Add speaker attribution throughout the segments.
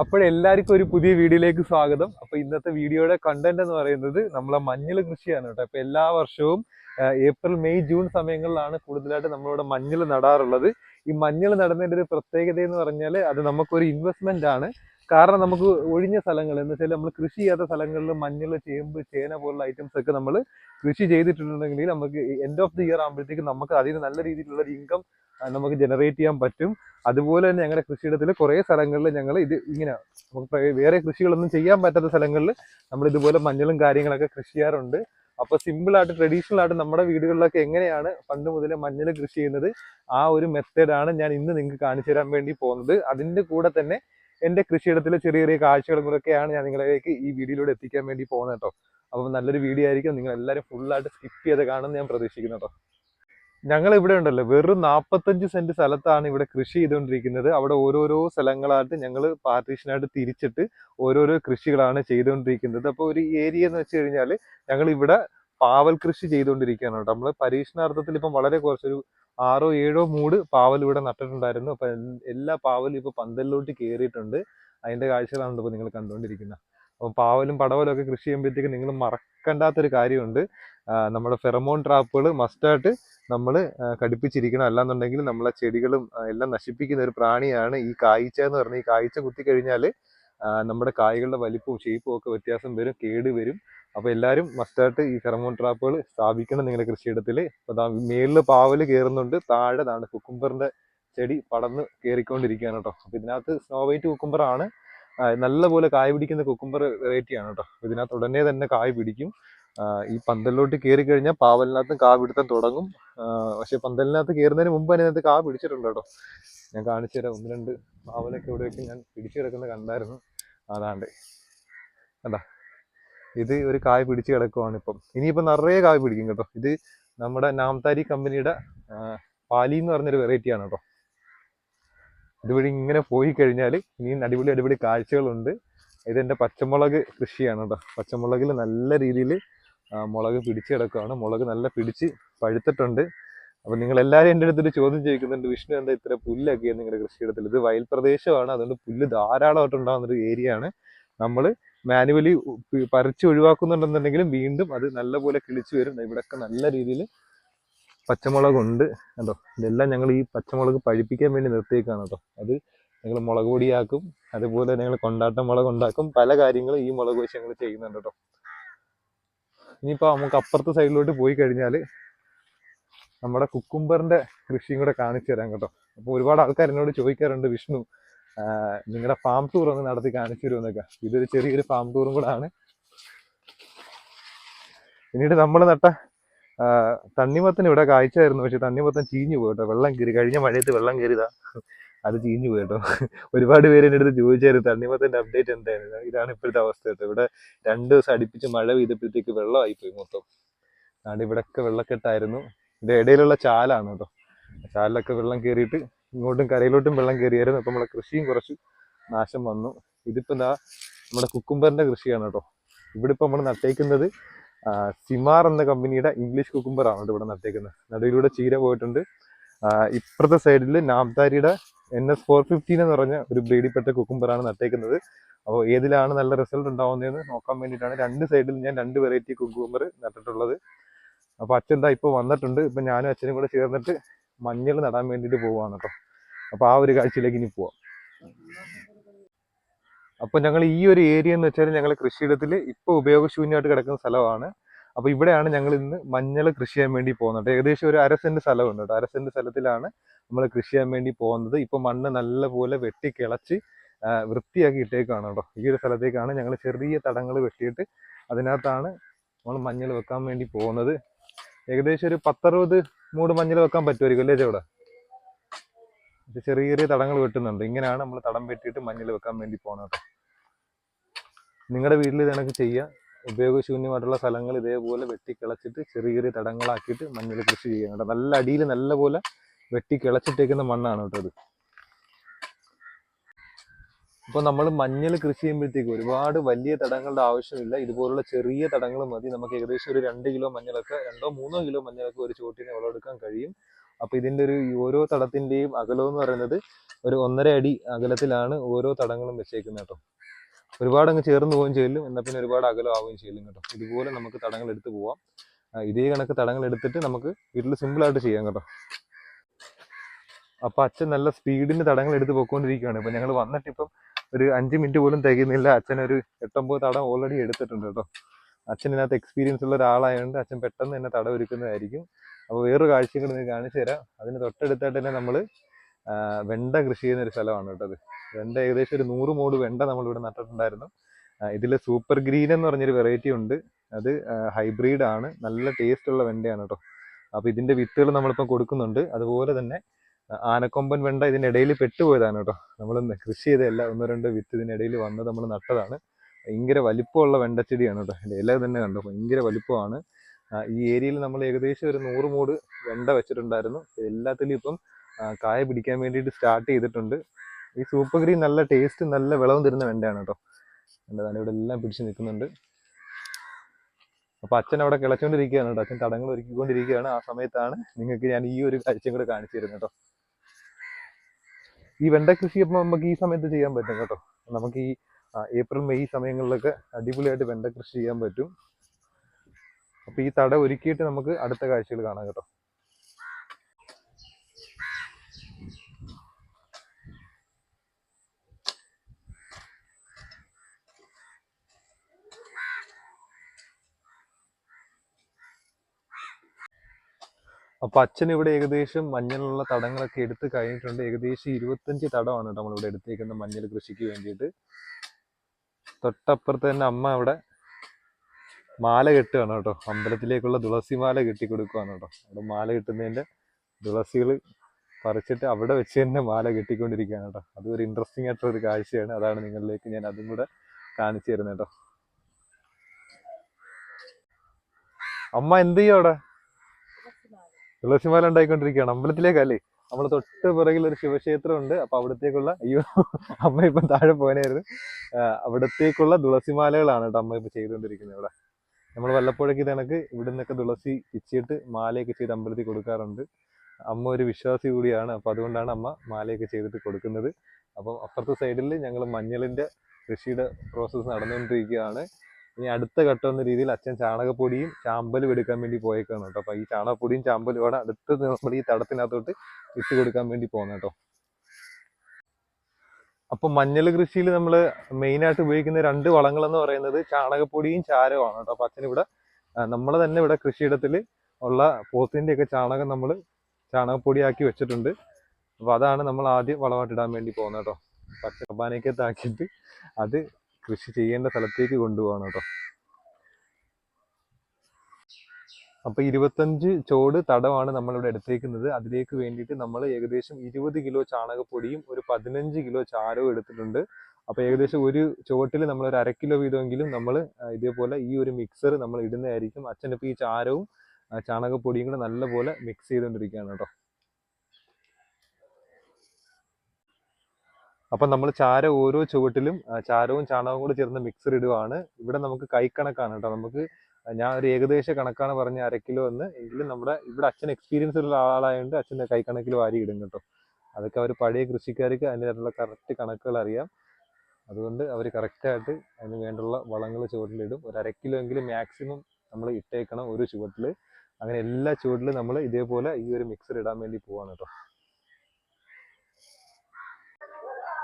Speaker 1: അപ്പോഴെല്ലാവർക്കും ഒരു പുതിയ വീഡിയോയിലേക്ക് സ്വാഗതം. അപ്പൊ ഇന്നത്തെ വീഡിയോയുടെ കണ്ടന്റ് എന്ന് പറയുന്നത് നമ്മളെ മഞ്ഞൾ കൃഷിയാണ് കേട്ടോ. അപ്പൊ എല്ലാ വർഷവും ഏപ്രിൽ മെയ് ജൂൺ സമയങ്ങളിലാണ് കൂടുതലായിട്ട് നമ്മളിവിടെ മഞ്ഞൾ നടാറുള്ളത്. ഈ മഞ്ഞൾ നടുന്നതിന്റെ ഒരു പ്രത്യേകത എന്ന് പറഞ്ഞാൽ അത് നമുക്കൊരു ഇൻവെസ്റ്റ്മെന്റ് ആണ്. കാരണം നമുക്ക് ഒഴിഞ്ഞ സ്ഥലങ്ങൾ എന്ന് വെച്ചാൽ നമ്മൾ കൃഷി ചെയ്യാത്ത സ്ഥലങ്ങളിൽ മഞ്ഞൾ ചേമ്പ് ചേന പോലുള്ള ഐറ്റംസ് ഒക്കെ നമ്മൾ കൃഷി ചെയ്തിട്ടുണ്ടെങ്കിൽ നമുക്ക് എൻഡ് ഓഫ് ദി ഇയർ ആകുമ്പോഴത്തേക്കും നമുക്ക് അതിന് നല്ല രീതിയിലുള്ള ഒരു ഇൻകം നമുക്ക് ജനറേറ്റ് ചെയ്യാൻ പറ്റും. അതുപോലെ തന്നെ ഞങ്ങളുടെ കൃഷിയിടത്തിൽ കുറേ സ്ഥലങ്ങളിൽ ഞങ്ങൾ ഇത് ഇങ്ങനെ നമുക്ക് വേറെ കൃഷികളൊന്നും ചെയ്യാൻ പറ്റാത്ത സ്ഥലങ്ങളിൽ നമ്മൾ ഇതുപോലെ മഞ്ഞളും കാര്യങ്ങളൊക്കെ കൃഷി ചെയ്യാറുണ്ട്. അപ്പൊ സിമ്പിൾ ആയിട്ട് ട്രഡീഷണൽ ആയിട്ട് നമ്മുടെ വീടുകളിലൊക്കെ എങ്ങനെയാണ് പണ്ട് മുതലേ മഞ്ഞൾ കൃഷി ചെയ്യുന്നത്? ആ ഒരു മെത്തേഡാണ് ഞാൻ ഇന്ന് നിങ്ങൾക്ക് കാണിച്ചു തരാൻ വേണ്ടി പോകുന്നത്. അതിന്റെ കൂടെ തന്നെ എന്റെ കൃഷിയിടത്തിലെ ചെറിയ ചെറിയ കാഴ്ചകളും കൂടെയൊക്കെയാണ് ഞാൻ നിങ്ങളിലേക്ക് ഈ വീഡിയോയിലൂടെ എത്തിക്കാൻ വേണ്ടി പോകുന്നത് കേട്ടോ. അപ്പം നല്ലൊരു വീഡിയോ ആയിരിക്കും. നിങ്ങൾ എല്ലാവരും ഫുള്ളായിട്ട് സ്കിപ്പ് ചെയ്ത് കാണുമെന്ന് ഞാൻ പ്രതീക്ഷിക്കുന്നു കേട്ടോ. ഞങ്ങൾ ഇവിടെ ഉണ്ടല്ലോ വെറും നാൽപ്പത്തഞ്ച് സെന്റ് സ്ഥലത്താണ് ഇവിടെ കൃഷി ചെയ്തുകൊണ്ടിരിക്കുന്നത്. അവിടെ ഓരോരോ സ്ഥലങ്ങളായിട്ട് ഞങ്ങൾ പാർട്ടീഷനായിട്ട് തിരിച്ചിട്ട് ഓരോരോ കൃഷികളാണ് ചെയ്തുകൊണ്ടിരിക്കുന്നത്. അപ്പോൾ ഒരു ഏരിയ എന്ന് വെച്ച് കഴിഞ്ഞാൽ ഞങ്ങൾ ഇവിടെ പാവൽ കൃഷി ചെയ്തുകൊണ്ടിരിക്കുകയാണ് കേട്ടോ. നമ്മൾ പരീക്ഷണാർത്ഥത്തിൽ ഇപ്പം വളരെ കുറച്ചൊരു ആറോ ഏഴോ മൂട് പാവൽ ഇവിടെ നട്ടിട്ടുണ്ടായിരുന്നു. അപ്പൊ എല്ലാ പാവലും ഇപ്പൊ പന്തലിലോട്ട് കയറിയിട്ടുണ്ട് അതിന്റെ കാഴ്ചകളാണ് ഇപ്പോൾ നിങ്ങൾ കണ്ടുകൊണ്ടിരിക്കുന്നത്. അപ്പോൾ പാവലും പടവലും ഒക്കെ കൃഷി ചെയ്യുമ്പോഴത്തേക്ക് നിങ്ങൾ മറക്കണ്ടാത്തൊരു കാര്യമുണ്ട്. നമ്മുടെ ഫെറമോൺ ട്രാപ്പുകൾ മസ്റ്റായിട്ട് നമ്മൾ ഘടിപ്പിച്ചിരിക്കണം. അല്ലാന്നുണ്ടെങ്കിൽ നമ്മളെ ചെടികളും എല്ലാം നശിപ്പിക്കുന്ന ഒരു പ്രാണിയാണ് ഈ കായ്ച്ച എന്ന് പറഞ്ഞാൽ ഈ കായ്ച്ച കുത്തി കഴിഞ്ഞാൽ നമ്മുടെ കായ്കളുടെ വലിപ്പവും ഷേപ്പും ഒക്കെ വ്യത്യാസം വരും കേട് വരും. അപ്പോൾ എല്ലാവരും മസ്റ്റായിട്ട് ഈ ഫെറമോൺ ട്രാപ്പുകൾ സ്ഥാപിക്കണം നിങ്ങളുടെ കൃഷിയിടത്തിൽ അപ്പോൾ മേളിൽ പാവൽ കയറുന്നുണ്ട് താഴെ താണ് കുക്കുംബറിന്റെ ചെടി പടർന്ന് കയറിക്കൊണ്ടിരിക്കുകയാണ് കേട്ടോ. അപ്പോൾ ഇതിനകത്ത് സ്നോ വൈറ്റ് കുക്കുംബറാണ് നല്ലപോലെ കായ പിടിക്കുന്ന കുക്കുംബർ വെറൈറ്റിയാണ് കേട്ടോ. ഇതിനകത്ത് ഉടനെ തന്നെ കായ പിടിക്കും. ഈ പന്തലിലോട്ട് കയറി കഴിഞ്ഞാൽ പാവലിനകത്ത് കാ പിടുത്തം തുടങ്ങും. പക്ഷെ പന്തലിനകത്ത് കയറുന്നതിന് മുമ്പ് തന്നെ അതിനകത്ത് കാ പിടിച്ചിട്ടുണ്ട് കേട്ടോ. ഞാൻ കാണിച്ചു തരാം. ഒന്ന് രണ്ട് പാവലൊക്കെ ഇവിടെയൊക്കെ ഞാൻ പിടിച്ചു കിടക്കുന്നത് കണ്ടായിരുന്നു. അതാണ്ട്. കണ്ടാ? ഇത് ഒരു കായ പിടിച്ച് കിടക്കുവാണ് ഇപ്പം. ഇനിയിപ്പം നിറയെ കായ പിടിക്കും കേട്ടോ. ഇത് നമ്മുടെ നാംതാരി കമ്പനിയുടെ പാലി എന്ന് പറഞ്ഞൊരു വെറൈറ്റി ആണ് കേട്ടോ. ഇതുവഴി ഇങ്ങനെ പോയി കഴിഞ്ഞാൽ ഇനിയും അടിപൊളി അടിപൊളി കാഴ്ചകളുണ്ട്. ഇതെന്റെ പച്ചമുളക് കൃഷിയാണ് കേട്ടോ. പച്ചമുളകിൽ നല്ല രീതിയിൽ മുളക് പിടിച്ച് കിടക്കുകയാണ് മുളക് നല്ല പിടിച്ച് പഴുത്തിട്ടുണ്ട്. അപ്പൊ നിങ്ങൾ എല്ലാവരും എന്റെ അടുത്തൊരു ചോദ്യം ചോദിക്കുന്നുണ്ട്. വിഷ്ണു എന്താ ഇത്ര പുല്ലൊക്കെ നിങ്ങളുടെ കൃഷിയിടത്തിൽ? ഇത് വയൽ പ്രദേശമാണ്. അതുകൊണ്ട് പുല്ല് ധാരാളമായിട്ട് ഉണ്ടാകുന്ന ഒരു ഏരിയ ആണ് നമ്മൾ മാനുവലി പറിച്ച് ഒഴിവാക്കുന്നുണ്ടെന്നുണ്ടെങ്കിലും വീണ്ടും അത് നല്ലപോലെ കിളിച്ചു വരും. ഇവിടെയൊക്കെ നല്ല രീതിയിൽ പച്ചമുളകുണ്ട്. കേട്ടോ ഇതെല്ലാം ഞങ്ങൾ ഈ പച്ചമുളക് പഴിപ്പിക്കാൻ വേണ്ടി നിർത്തിയേക്കാണ് കേട്ടോ. അത് ഞങ്ങൾ മുളക് പൊടിയാക്കും. അതുപോലെ ഞങ്ങൾ കൊണ്ടാട്ട മുളക് ഉണ്ടാക്കും പല കാര്യങ്ങളും ഈ മുളക് വെച്ച് ഞങ്ങൾ ചെയ്യുന്നുണ്ട് കേട്ടോ. ഇനിയിപ്പോൾ നമുക്ക് അപ്പുറത്തെ സൈഡിലോട്ട് പോയി കഴിഞ്ഞാൽ നമ്മുടെ കുക്കുംബറിന്റെ കൃഷിയും കൂടെ കാണിച്ചു തരാം കേട്ടോ. അപ്പോൾ ഒരുപാട് ആൾക്കാർ എന്നോട് ചോദിക്കാറുണ്ട് വിഷ്ണു നിങ്ങളുടെ ഫാം ടൂർ ഒന്ന് നടത്തി കാണിച്ചു തരുമെന്നൊക്കെ ഇതൊരു ചെറിയൊരു ഫാം ടൂറും കൂടെ ആണ്. പിന്നീട് നമ്മൾ നട്ട തണ്ണിമത്തൻ ഇവിടെ കാഴ്ചയായിരുന്നു പക്ഷെ തണ്ണിമത്തൻ ചീഞ്ഞു പോയിട്ടോ വെള്ളം കയറി കഴിഞ്ഞ മഴയത്ത് വെള്ളം കയറിയതാ. അത് ചീഞ്ഞു പോയി കേട്ടോ. ഒരുപാട് പേര് എന്റെ അടുത്ത് ചോദിച്ചായിരുന്നു തണ്ണിമത്തന്റെ അപ്ഡേറ്റ് എന്തായിരുന്നു? ഇതാണ് ഇപ്പോഴത്തെ അവസ്ഥ കേട്ടോ. ഇവിടെ രണ്ട് ദിവസം അടുപ്പിച്ച് മഴ പെയ്തപ്പോഴത്തേക്ക് വെള്ളമായി പോയി മൊത്തം. അതുകൊണ്ട് ഇവിടെയൊക്കെ വെള്ളക്കെട്ടായിരുന്നു. ഇത് ഇടയിലുള്ള ചാലാണ് കേട്ടോ. ചാലിലൊക്കെ വെള്ളം കയറിയിട്ട് ഇങ്ങോട്ടും കരയിലോട്ടും വെള്ളം കയറിയായിരുന്നു അപ്പം നമ്മളെ കൃഷിയും കുറച്ച് നാശം വന്നു. ഇതിപ്പോൾ എന്താ നമ്മുടെ കുക്കുംബറിന്റെ കൃഷിയാണ് കേട്ടോ. ഇവിടെ ഇപ്പോൾ നമ്മൾ നട്ടേക്കുന്നത് സിമാർ എന്ന കമ്പനിയുടെ ഇംഗ്ലീഷ് കുക്കുംബറാണ് കേട്ടോ ഇവിടെ നട്ടേക്കുന്നത്. നടുവിലൂടെ ചീര പോയിട്ടുണ്ട്. ഇപ്പുറത്തെ സൈഡിൽ നാംതാരിയുടെ എൻ എസ് ഫോർ ഫിഫ്റ്റീൻ എന്ന് പറഞ്ഞ ഒരു ബ്രീഡിപ്പെട്ട കുക്കുംബറാണ് നട്ടേക്കുന്നത്. അപ്പോൾ ഏതിലാണ് നല്ല റിസൾട്ട് ഉണ്ടാവുന്നതെന്ന് നോക്കാൻ വേണ്ടിയിട്ടാണ് രണ്ട് സൈഡിൽ ഞാൻ രണ്ട് വെറൈറ്റി കുക്കുംബർ നട്ടിട്ടുള്ളത്. അപ്പോൾ അച്ഛൻ ഇപ്പോൾ വന്നിട്ടുണ്ട്. ഇപ്പം ഞാനും അച്ഛനും കൂടെ ചേർന്നിട്ട് മഞ്ഞൾ നടാൻ വേണ്ടിയിട്ട് പോവുകയാണ് കേട്ടോ. അപ്പോൾ ആ ഒരു കാഴ്ചയിലേക്ക് ഇനി പോവാം. അപ്പോൾ ഞങ്ങൾ ഈ ഒരു ഏരിയ എന്ന് വെച്ചാൽ ഞങ്ങൾ കൃഷിയിടത്തിൽ ഇപ്പോൾ ഉപയോഗശൂന്യമായിട്ട് കിടക്കുന്ന സ്ഥലമാണ്. അപ്പോൾ ഇവിടെയാണ് ഞങ്ങൾ ഇന്ന് മഞ്ഞൾ കൃഷി ചെയ്യാൻ വേണ്ടി പോകുന്നത്. ഏകദേശം ഒരു അര സെന്റ് സ്ഥലമുണ്ട് അര സെന്റ് സ്ഥലത്തിലാണ് നമ്മൾ കൃഷി ചെയ്യാൻ വേണ്ടി പോകുന്നത്. ഇപ്പോൾ മണ്ണ് നല്ലപോലെ വെട്ടി കിളച്ച് വൃത്തിയാക്കി ഇട്ടേക്കാണ് കേട്ടോ. ഈ ഒരു സ്ഥലത്തേക്കാണ് ഞങ്ങൾ ചെറിയ തടങ്ങൾ വെട്ടിയിട്ട് അതിനകത്താണ് നമ്മൾ മഞ്ഞൾ വെക്കാൻ വേണ്ടി പോകുന്നത്. ഏകദേശം ഒരു പത്തറുപത് മൂട് മഞ്ഞൾ വെക്കാൻ പറ്റുമായിരിക്കും അല്ലേ ഇത് ചെറിയ ചെറിയ തടങ്ങൾ വെട്ടുന്നുണ്ട്. ഇങ്ങനെയാണ് നമ്മൾ തടം വെട്ടിയിട്ട് മഞ്ഞൾ വെക്കാൻ വേണ്ടി പോകുന്നത് നിങ്ങളുടെ വീട്ടിൽ ഇത് കണക്ക് ഉപയോഗശൂന്യമായിട്ടുള്ള സ്ഥലങ്ങൾ ഇതേപോലെ വെട്ടിക്കിളച്ചിട്ട് ചെറിയ ചെറിയ തടങ്ങളാക്കിയിട്ട് മഞ്ഞൾ കൃഷി ചെയ്യുന്നുണ്ട് നല്ല അടിയിൽ നല്ലപോലെ വെട്ടി വെട്ടിക്കിളച്ചിട്ടേക്കുന്ന മണ്ണാണ് കേട്ടോ ഇത്. അപ്പോൾ നമ്മൾ മഞ്ഞൾ കൃഷി ചെയ്യുമ്പോഴത്തേക്ക് ഒരുപാട് വലിയ തടങ്ങളുടെ ആവശ്യമില്ല. ഇതുപോലുള്ള ചെറിയ തടങ്ങൾ മതി. നമുക്ക് ഏകദേശം ഒരു രണ്ട് കിലോ മഞ്ഞളൊക്കെ രണ്ടോ മൂന്നോ കിലോ മഞ്ഞളൊക്കെ ഒരു ചോട്ടിനെ വിളവെടുക്കാൻ കഴിയും. അപ്പോൾ ഇതിന്റെ ഒരു ഓരോ തടത്തിന്റെയും അകലം എന്ന് പറയുന്നത് ഒരു ഒന്നര അടി അകലത്തിലാണ് ഓരോ തടങ്ങളും വെച്ചേക്കുന്നത് കേട്ടോ. ഒരുപാട് അങ്ങ് ചേർന്ന് പോവുകയും ചെയ്യലും എന്നാൽ പിന്നെ ഒരുപാട് അകലം ആവുകയും ചെയ്യലും കേട്ടോ. ഇതുപോലെ നമുക്ക് തടങ്ങൾ എടുത്ത് പോവാം ഇതേ കണക്ക് തടങ്ങൾ എടുത്തിട്ട് നമുക്ക് വീട്ടിൽ സിമ്പിളായിട്ട് ചെയ്യാം കേട്ടോ. അപ്പോൾ അച്ഛൻ നല്ല സ്പീഡിന് തടങ്ങൾ എടുത്ത് പോയിക്കൊണ്ടിരിക്കുകയാണ്. ഇപ്പം ഞങ്ങൾ വന്നിട്ട് ഇപ്പം ഒരു അഞ്ച് മിനിറ്റ് പോലും തികയുന്നില്ല. അച്ഛൻ ഒരു എട്ടൊമ്പത് തടം ഓൾറെഡി എടുത്തിട്ടുണ്ട് കേട്ടോ. അച്ഛൻ ഇതിനകത്ത് എക്സ്പീരിയൻസ് ഉള്ള ഒരാളായതുകൊണ്ട് അച്ഛൻ പെട്ടെന്ന് തന്നെ തടം ഒരുക്കുന്നതായിരിക്കും. അപ്പോൾ വേറൊരു കാഴ്ചയും കൂടി കാണിച്ചു തരാം. അതിന് തൊട്ടടുത്തായിട്ട് തന്നെ നമ്മൾ വെണ്ട കൃഷി ചെയ്യുന്ന ഒരു സ്ഥലമാണ് കേട്ടോ ഇത്. വെണ്ട ഏകദേശം ഒരു നൂറ് മൂട് വെണ്ട നമ്മൾ ഇവിടെ നട്ടിട്ടുണ്ടായിരുന്നു. ഇതിൽ സൂപ്പർ ഗ്രീൻ എന്ന് പറഞ്ഞൊരു വെറൈറ്റി ഉണ്ട്. അത് ഹൈബ്രിഡ് ആണ്. നല്ല ടേസ്റ്റ് ഉള്ള വെണ്ടയാണ് കേട്ടോ. അപ്പോൾ ഇതിന്റെ വിത്തുകൾ നമ്മളിപ്പോൾ കൊടുക്കുന്നുണ്ട്. അതുപോലെ തന്നെ ആനക്കൊമ്പൻ വെണ്ട ഇതിന്റെ ഇടയിൽ പെട്ടുപോയതാണ് കേട്ടോ. നമ്മൾ കൃഷി ചെയ്തതല്ല ഒന്ന് രണ്ട് വിത്ത് ഇതിനിടയിൽ വന്നത് നമ്മൾ നട്ടതാണ്. ഭയങ്കര വലിപ്പമുള്ള വെണ്ടച്ചെടിയാണ് കേട്ടോ. അതിന്റെ ഇല തന്നെ കണ്ടോ? ഭയങ്കര വലിപ്പമാണ്. ഈ ഏരിയയിൽ നമ്മൾ ഏകദേശം ഒരു നൂറ് മൂട് വെണ്ട വെച്ചിട്ടുണ്ടായിരുന്നു. എല്ലാത്തിലും ഇപ്പം കായ പിടിക്കാൻ വേണ്ടിയിട്ട് സ്റ്റാർട്ട് ചെയ്തിട്ടുണ്ട്. ഈ സൂപ്പർ ഗ്രീൻ നല്ല ടേസ്റ്റ് നല്ല വിളവും തരുന്ന വെണ്ടയാണ് കേട്ടോ എന്റെ ഇവിടെ എല്ലാം പിടിച്ച് നിൽക്കുന്നുണ്ട്. അപ്പൊ അച്ഛൻ അവിടെ കിളച്ചുകൊണ്ടിരിക്കുകയാണ് കേട്ടോ അച്ഛൻ തടങ്ങൾ ഒരുക്കിക്കൊണ്ടിരിക്കുകയാണ്. ആ സമയത്താണ് നിങ്ങൾക്ക് ഞാൻ ഈ ഒരു കാഴ്ചയും കൂടെ കാണിച്ചു തരുന്നത് കേട്ടോ ഈ വെണ്ട കൃഷി അപ്പോൾ നമുക്ക് ഈ സമയത്ത് ചെയ്യാൻ പറ്റും കേട്ടോ. നമുക്ക് ഈ ഏപ്രിൽ മെയ് സമയങ്ങളിലൊക്കെ അടിപൊളിയായിട്ട് വെണ്ട കൃഷി ചെയ്യാൻ പറ്റും. അപ്പോൾ ഈ തട ഒരുക്കിയിട്ട് നമുക്ക് അടുത്ത കാഴ്ചകൾ കാണാം കേട്ടോ. അപ്പൊ അച്ഛൻ ഇവിടെ ഏകദേശം മഞ്ഞളുള്ള തടങ്ങളൊക്കെ എടുത്ത് കഴിഞ്ഞിട്ടുണ്ട്. ഏകദേശം ഇരുപത്തഞ്ച് തടമാണ് കേട്ടോ നമ്മളിവിടെ എടുത്തേക്കുന്ന മഞ്ഞൾ കൃഷിക്ക് വേണ്ടിയിട്ട്. തൊട്ടപ്പുറത്ത് തന്നെ അമ്മ അവിടെ മാല കെട്ടുകയാണ് കേട്ടോ അമ്പലത്തിലേക്കുള്ള തുളസി മാല കെട്ടി കൊടുക്കുകയാണ് കേട്ടോ അവിടെ മാല കെട്ടുന്നതിന്റെ തുളസികൾ പറിച്ചിട്ട് അവിടെ വെച്ച് തന്നെ മാല കെട്ടിക്കൊണ്ടിരിക്കുകയാണ് കേട്ടോ അതൊരു ഇൻട്രസ്റ്റിംഗ് ആയിട്ടുള്ള ഒരു കാഴ്ചയാണ്. അതാണ് നിങ്ങളിലേക്ക് ഞാൻ അതും കൂടെ കാണിച്ചു തരുന്നത് കേട്ടോ അമ്മ എന്ത് ചെയ്യും അവിടെ? തുളസിമാല ഉണ്ടായിക്കൊണ്ടിരിക്കുകയാണ് അമ്പലത്തിലേക്കല്ലേ? നമ്മൾ തൊട്ട് പുറകിൽ ഒരു ശിവക്ഷേത്രം ഉണ്ട് അപ്പൊ അവിടത്തേക്കുള്ള അയ്യോ അമ്മ ഇപ്പം താഴെ പോകാനായിരുന്നു അവിടത്തേക്കുള്ള തുളസിമാലകളാണ് കേട്ടോ അമ്മ ഇപ്പൊ ചെയ്തുകൊണ്ടിരിക്കുന്നത് ഇവിടെ. നമ്മൾ വല്ലപ്പോഴൊക്കെ ഇത് കണക്ക് ഇവിടെ നിന്നൊക്കെ തുളസി പിച്ചിട്ട് മാലയൊക്കെ ചെയ്ത് അമ്പലത്തിൽ കൊടുക്കാറുണ്ട്. അമ്മ ഒരു വിശ്വാസി കൂടിയാണ്. അപ്പൊ അതുകൊണ്ടാണ് അമ്മ മാലയൊക്കെ ചെയ്തിട്ട് കൊടുക്കുന്നത്. അപ്പം അപ്പുറത്തെ സൈഡിൽ ഞങ്ങൾ മഞ്ഞളിന്റെ കൃഷിയുടെ പ്രോസസ്സ് നടന്നുകൊണ്ടിരിക്കുകയാണ്. ഇനി അടുത്ത ഘട്ടം എന്ന രീതിയിൽ അച്ഛൻ ചാണകപ്പൊടിയും ചാമ്പലും എടുക്കാൻ വേണ്ടി പോയേക്കാണ് കേട്ടോ. അപ്പൊ ഈ ചാണകപ്പൊടിയും ചാമ്പലും ഇവിടെ അടുത്ത് നമ്മൾ ഈ തടത്തിനകത്തോട്ട് ഇട്ട് കൊടുക്കാൻ വേണ്ടി പോകുന്ന കേട്ടോ. അപ്പൊ മഞ്ഞൾ കൃഷിയിൽ നമ്മൾ മെയിൻ ആയിട്ട് ഉപയോഗിക്കുന്ന രണ്ട് വളങ്ങൾ എന്ന് പറയുന്നത് ചാണകപ്പൊടിയും ചാരവുമാണ് കേട്ടോ. അപ്പൊ അച്ഛൻ ഇവിടെ നമ്മൾ തന്നെ ഇവിടെ കൃഷിയിടത്തിൽ ഉള്ള പോത്തിന്റെ ഒക്കെ ചാണകം നമ്മൾ ചാണകപ്പൊടിയാക്കി വെച്ചിട്ടുണ്ട്. അപ്പൊ അതാണ് നമ്മൾ ആദ്യം വളമായിട്ട് ഇടാൻ വേണ്ടി പോകുന്നത് കേട്ടോ. പച്ച കബാനയ്ക്കകത്താക്കിയിട്ട് അത് കൃഷി ചെയ്യേണ്ട സ്ഥലത്തേക്ക് കൊണ്ടുപോകണം കേട്ടോ. അപ്പൊ ഇരുപത്തഞ്ച് ചോട് തടമാണ് നമ്മളിവിടെ എടുത്തേക്കുന്നത്. അതിലേക്ക് വേണ്ടിയിട്ട് നമ്മൾ ഏകദേശം ഇരുപത് കിലോ ചാണകപ്പൊടിയും ഒരു പതിനഞ്ച് കിലോ ചാരവും എടുത്തിട്ടുണ്ട്. അപ്പൊ ഏകദേശം ഒരു ചുവട്ടിൽ നമ്മൾ ഒരു അര കിലോ വീതമെങ്കിലും നമ്മൾ ഇതേപോലെ ഈ ഒരു മിക്സർ നമ്മൾ ഇടുന്നതായിരിക്കും. അച്ഛനപ്പം ഈ ചാരവും ചാണകപ്പൊടിയും കൂടെ നല്ലപോലെ മിക്സ് ചെയ്തുകൊണ്ടിരിക്കുകയാണ് കേട്ടോ. അപ്പൊ നമ്മൾ ചാര ഓരോ ചുവട്ടിലും ചാരവും ചാണകവും കൂടി ചേർന്ന് മിക്സർ ഇടുവാണ്. ഇവിടെ നമുക്ക് കൈക്കണക്കാണ് കേട്ടോ. നമുക്ക് ഞാൻ ഒരു ഏകദേശ കണക്കാണ് പറഞ്ഞ അര കിലോ എന്ന്. എങ്കിലും നമ്മുടെ ഇവിടെ അച്ഛൻ എക്സ്പീരിയൻസ് ഉള്ള ആളായതുകൊണ്ട് അച്ഛന്റെ കൈക്കണക്കിൽ വാരി ഇടും കേട്ടോ. അതൊക്കെ അവർ പഴയ കൃഷിക്കാർക്ക് അതിന്റെതായിട്ടുള്ള കറക്റ്റ് കണക്കുകൾ അറിയാം. അതുകൊണ്ട് അവർ കറക്റ്റായിട്ട് അതിന് വേണ്ടുള്ള വളങ്ങൾ ചുവട്ടിലിടും. ഒരു അര കിലോ എങ്കിലും മാക്സിമം നമ്മൾ ഇട്ടേക്കണം ഒരു ചുവട്ടിൽ അങ്ങനെ എല്ലാ ചുവട്ടിലും നമ്മൾ ഇതേപോലെ ഈ ഒരു മിക്സർ ഇടാൻ വേണ്ടി പോവാണ് കേട്ടോ.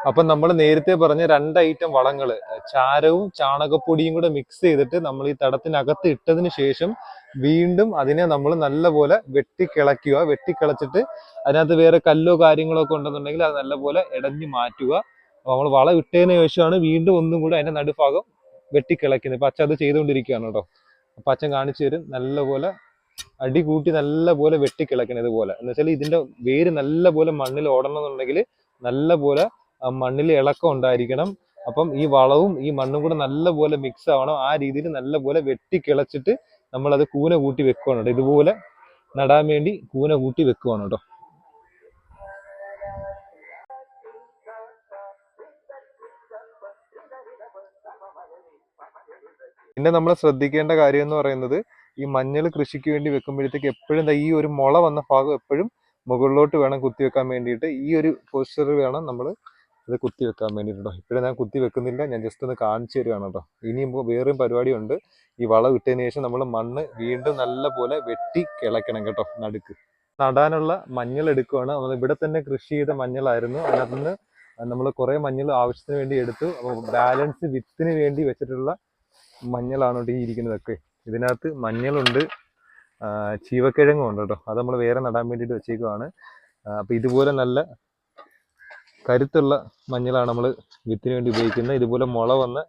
Speaker 1: അപ്പൊ നമ്മൾ നേരത്തെ പറഞ്ഞ രണ്ട് ഐറ്റം വളങ്ങൾ ചാരവും ചാണകപ്പൊടിയും കൂടെ മിക്സ് ചെയ്തിട്ട് നമ്മൾ ഈ തടത്തിനകത്ത് ഇട്ടതിന് ശേഷം വീണ്ടും അതിനെ നമ്മൾ നല്ലപോലെ വെട്ടിക്കിളക്കുക വെട്ടിക്കിളച്ചിട്ട് അതിനകത്ത് വേറെ കല്ലോ കാര്യങ്ങളോ ഒക്കെ ഉണ്ടെന്നുണ്ടെങ്കിൽ അത് നല്ലപോലെ ഇടഞ്ഞു മാറ്റുക. നമ്മൾ വളം ഇട്ടതിന് ശേഷമാണ് വീണ്ടും ഒന്നും കൂടെ അതിന്റെ നടുഭാഗം വെട്ടിക്കിളക്കുന്നത് ഇപ്പൊ അച്ഛൻ അത് ചെയ്തുകൊണ്ടിരിക്കുകയാണ് കേട്ടോ. അപ്പൊ അച്ഛൻ കാണിച്ചു തരും നല്ലപോലെ അടി കൂട്ടി നല്ലപോലെ വെട്ടിക്കിളക്കണം ഇതുപോലെ എന്ന് വെച്ചാൽ ഇതിന്റെ വേര് നല്ലപോലെ മണ്ണിൽ ഓടണം എന്നുണ്ടെങ്കിൽ നല്ലപോലെ മണ്ണിൽ ഇളക്കം ഉണ്ടായിരിക്കണം. അപ്പം ഈ വളവും ഈ മണ്ണും കൂടെ നല്ലപോലെ മിക്സ് ആവണം. ആ രീതിയിൽ നല്ലപോലെ വെട്ടിക്കിളച്ചിട്ട് നമ്മൾ അത് കൂന കൂട്ടി വെക്കുകയാണ് കേട്ടോ. ഇതുപോലെ നടാൻ വേണ്ടി കൂന കൂട്ടി വെക്കുവാണ് കേട്ടോ. പിന്നെ നമ്മൾ ശ്രദ്ധിക്കേണ്ട കാര്യം എന്ന് പറയുന്നത് ഈ മഞ്ഞൾ കൃഷിക്ക് വേണ്ടി വെക്കുമ്പോഴത്തേക്ക് എപ്പോഴും ഈ ഒരു മുള വന്ന ഭാഗം എപ്പോഴും മുകളിലോട്ട് വേണം കുത്തിവെക്കാൻ വേണ്ടിയിട്ട്. ഈ ഒരു പോസ്റ്റർ വേണം നമ്മൾ ഇത് കുത്തി വെക്കാൻ വേണ്ടിയിട്ടോ ഇപ്പോഴും ഞാൻ കുത്തി വെക്കുന്നില്ല. ഞാൻ ജസ്റ്റ് ഒന്ന് കാണിച്ചു തരുവാണ് കേട്ടോ. ഇനിയും വേറെയും പരിപാടിയുണ്ട്. ഈ വളം ഇട്ടതിന് ശേഷം നമ്മൾ മണ്ണ് വീണ്ടും നല്ല പോലെ വെട്ടി കിളയ്ക്കണം കേട്ടോ നടുക്ക്. നടാനുള്ള മഞ്ഞൾ എടുക്കുവാണ്. നമ്മൾ ഇവിടെ തന്നെ കൃഷി ചെയ്ത മഞ്ഞളായിരുന്നു. അതിനകത്ത് നമ്മൾ കുറേ മഞ്ഞൾ ആവശ്യത്തിന് വേണ്ടി എടുത്തു. അപ്പോൾ ബാലൻസ് വിത്തിന് വേണ്ടി വെച്ചിട്ടുള്ള മഞ്ഞളാണ് കേട്ടോ ഈ ഇരിക്കുന്നതൊക്കെ. ഇതിനകത്ത് മഞ്ഞളുണ്ട്. ചീവക്കിഴങ്ങും ഉണ്ട് കേട്ടോ. അത് നമ്മൾ വേറെ നടാൻ വേണ്ടിയിട്ട് വെച്ചേക്കുവാണ്. അപ്പോൾ ഇതുപോലെ നല്ല കരുത്തുള്ള മഞ്ഞളാണ് നമ്മൾ വിത്തിന് വേണ്ടി ഉപയോഗിക്കുന്നത്. ഇതുപോലെ മുള വന്ന്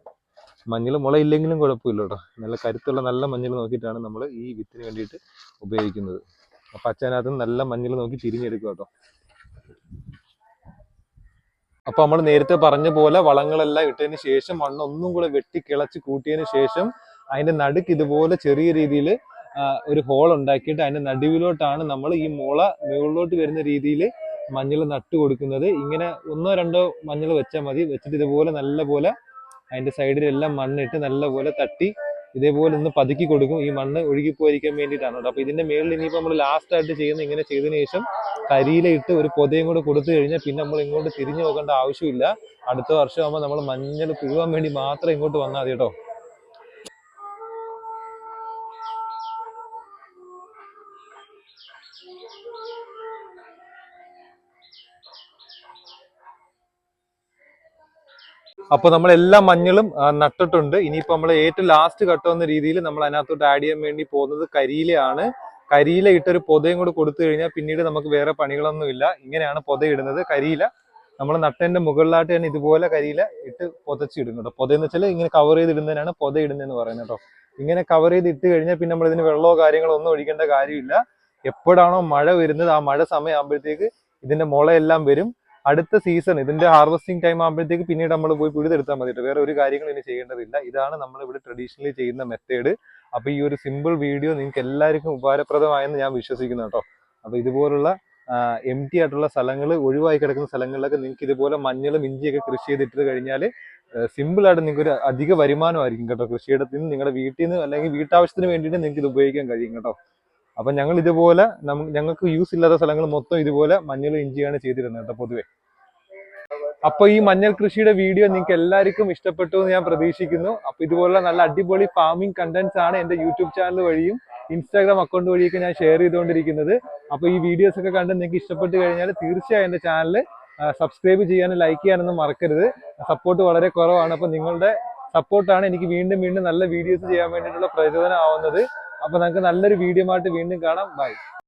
Speaker 1: മഞ്ഞൾ മുള ഇല്ലെങ്കിലും കുഴപ്പമില്ല കേട്ടോ നല്ല കരുത്തുള്ള നല്ല മഞ്ഞൾ നോക്കിയിട്ടാണ് നമ്മൾ ഈ വിത്തിന് വേണ്ടിയിട്ട് ഉപയോഗിക്കുന്നത്. അപ്പം അച്ഛനകത്ത് നല്ല മഞ്ഞൾ നോക്കി തിരിഞ്ഞെടുക്കുക കേട്ടോ. അപ്പൊ നമ്മൾ നേരത്തെ പറഞ്ഞ പോലെ വളങ്ങളെല്ലാം ഇട്ടതിന് ശേഷം മണ്ണ് ഒന്നും കൂടെ വെട്ടി കിളച്ച് കൂട്ടിയതിന് ശേഷം അതിന്റെ നടുക്ക് ഇതുപോലെ ചെറിയ രീതിയിൽ ഒരു ഹോൾ ഉണ്ടാക്കിയിട്ട് അതിന്റെ നടുവിലോട്ടാണ് നമ്മൾ ഈ മുള മുകളിലോട്ട് വരുന്ന രീതിയിൽ മഞ്ഞൾ നട്ട് കൊടുക്കുന്നത്. ഇങ്ങനെ ഒന്നോ രണ്ടോ മഞ്ഞൾ വെച്ചാൽ മതി. വെച്ചിട്ട് ഇതുപോലെ നല്ല പോലെ അതിന്റെ സൈഡിലെല്ലാം മണ്ണിട്ട് നല്ല പോലെ തട്ടി ഇതേപോലെ ഒന്ന് പതുക്കി കൊടുക്കും. ഈ മണ്ണ് ഒഴുകി പോയിരിക്കാൻ വേണ്ടിയിട്ടാണ് കേട്ടോ. അപ്പൊ ഇതിന്റെ മേളിൽ ഇനിയിപ്പോൾ നമ്മൾ ലാസ്റ്റ് ആയിട്ട് ചെയ്യുന്ന ഇങ്ങനെ ചെയ്തതിന് ശേഷം കരിയിലിട്ട് ഒരു പൊതയും കൂടെ കൊടുത്തു കഴിഞ്ഞാൽ പിന്നെ നമ്മൾ ഇങ്ങോട്ട് തിരിഞ്ഞു നോക്കേണ്ട ആവശ്യമില്ല. അടുത്ത വർഷമാകുമ്പോൾ നമ്മൾ മഞ്ഞൾ പുഴുവാൻ വേണ്ടി മാത്രം ഇങ്ങോട്ട് വന്നാൽ മതി കേട്ടോ. അപ്പൊ നമ്മൾ എല്ലാ മഞ്ഞളും നട്ടിട്ടുണ്ട്. ഇനിയിപ്പോ നമ്മൾ ഏറ്റവും ലാസ്റ്റ് എന്ന രീതിയിൽ നമ്മൾ അതിനകത്തോട്ട് ആഡ് ചെയ്യാൻ വേണ്ടി പോകുന്നത് കരിയിലയാണ്. കരിയില ഇട്ടൊരു പൊതയും കൂടെ കൊടുത്തു കഴിഞ്ഞാൽ പിന്നീട് നമുക്ക് വേറെ പണികളൊന്നുമില്ല ഇങ്ങനെയാണ് പൊത ഇടുന്നത്. കരിയില നമ്മൾ നട്ടതിന്റെ മുകളിലായിട്ട് തന്നെ ഇതുപോലെ കരിയില ഇട്ട് പൊതച്ചിടും കേട്ടോ പൊതയെന്ന് വെച്ചാൽ ഇങ്ങനെ കവർ ചെയ്ത് ഇടുന്നതിനാണ് പൊത ഇടുന്നതെന്ന് പറയുന്നത് കേട്ടോ. ഇങ്ങനെ കവർ ചെയ്ത് ഇട്ട് കഴിഞ്ഞാൽ പിന്നെ നമ്മൾ ഇതിന് വെള്ളമോ കാര്യങ്ങളോ ഒന്നും ഒഴിക്കേണ്ട കാര്യമില്ല. എപ്പോഴാണോ മഴ വരുന്നത് ആ മഴ സമയമാകുമ്പോഴത്തേക്ക് ഇതിന്റെ മുളയെല്ലാം വരും. അടുത്ത സീസൺ ഇതിന്റെ ഹാർവസ്റ്റിംഗ് ടൈം ആകുമ്പോഴത്തേക്ക് പിന്നീട് നമ്മൾ പോയി പിഴുതെടുത്താൽ മതി വേറെ ഒരു കാര്യങ്ങളും ഇനി ചെയ്യേണ്ടതില്ല. ഇതാണ് നമ്മൾ ഇവിടെ ട്രഡീഷണലി ചെയ്യുന്ന മെത്തേഡ് അപ്പൊ ഈ ഒരു സിമ്പിൾ വീഡിയോ നിങ്ങൾക്ക് എല്ലാവർക്കും ഉപകാരപ്രദമായെന്ന് ഞാൻ വിശ്വസിക്കുന്നു കേട്ടോ. അപ്പൊ ഇതുപോലുള്ള എം ടി ആയിട്ടുള്ള സ്ഥലങ്ങൾ ഒഴിവായി കിടക്കുന്ന സ്ഥലങ്ങളിലൊക്കെ നിങ്ങൾക്ക് ഇതുപോലെ മഞ്ഞളും ഇഞ്ചിയൊക്കെ കൃഷി ചെയ്തിട്ട് കഴിഞ്ഞാൽ സിമ്പിൾ ആയിട്ട് നിങ്ങൾക്ക് ഒരു അധിക വരുമാനമായിരിക്കും കേട്ടോ കൃഷിയിടത്തിൽ നിന്ന് നിങ്ങളുടെ വീട്ടിൽ നിന്ന് അല്ലെങ്കിൽ വീട്ടാവശ്യത്തിന് വേണ്ടിയിട്ട് നിങ്ങൾക്ക് ഇത് ഉപയോഗിക്കാൻ കഴിയും കേട്ടോ. അപ്പൊ ഞങ്ങൾ ഇതുപോലെ ഞങ്ങൾക്ക് യൂസ് ഇല്ലാത്ത സ്ഥലങ്ങൾ മൊത്തം ഇതുപോലെ മഞ്ഞൾ ഇഞ്ചിയാണ് ചെയ്തിരുന്നത് കേട്ടോ പൊതുവെ. അപ്പൊ ഈ മഞ്ഞൾ കൃഷിയുടെ വീഡിയോ നിങ്ങൾക്ക് എല്ലാവർക്കും ഇഷ്ടപ്പെട്ടു എന്ന് ഞാൻ പ്രതീക്ഷിക്കുന്നു. അപ്പൊ ഇതുപോലെ നല്ല അടിപൊളി ഫാമിംഗ് കണ്ടന്റ്സ് ആണ് എന്റെ യൂട്യൂബ് ചാനൽ വഴിയും ഇൻസ്റ്റാഗ്രാം അക്കൗണ്ട് വഴിയൊക്കെ ഞാൻ ഷെയർ ചെയ്തുകൊണ്ടിരിക്കുന്നത്. അപ്പൊ ഈ വീഡിയോസ് ഒക്കെ കണ്ട് നിങ്ങൾക്ക് ഇഷ്ടപ്പെട്ട് കഴിഞ്ഞാൽ തീർച്ചയായും എന്റെ ചാനൽ സബ്സ്ക്രൈബ് ചെയ്യാനും ലൈക്ക് ചെയ്യാനൊന്നും മറക്കരുത്. സപ്പോർട്ട് വളരെ കുറവാണ്. അപ്പൊ നിങ്ങളുടെ സപ്പോർട്ടാണ് എനിക്ക് വീണ്ടും വീണ്ടും നല്ല വീഡിയോസ് ചെയ്യാൻ വേണ്ടിയിട്ടുള്ള പ്രചോദനം ആവുന്നത്. അപ്പൊ നമുക്ക് നല്ലൊരു വീഡിയോ ആയിട്ട് വീണ്ടും കാണാം. ബൈ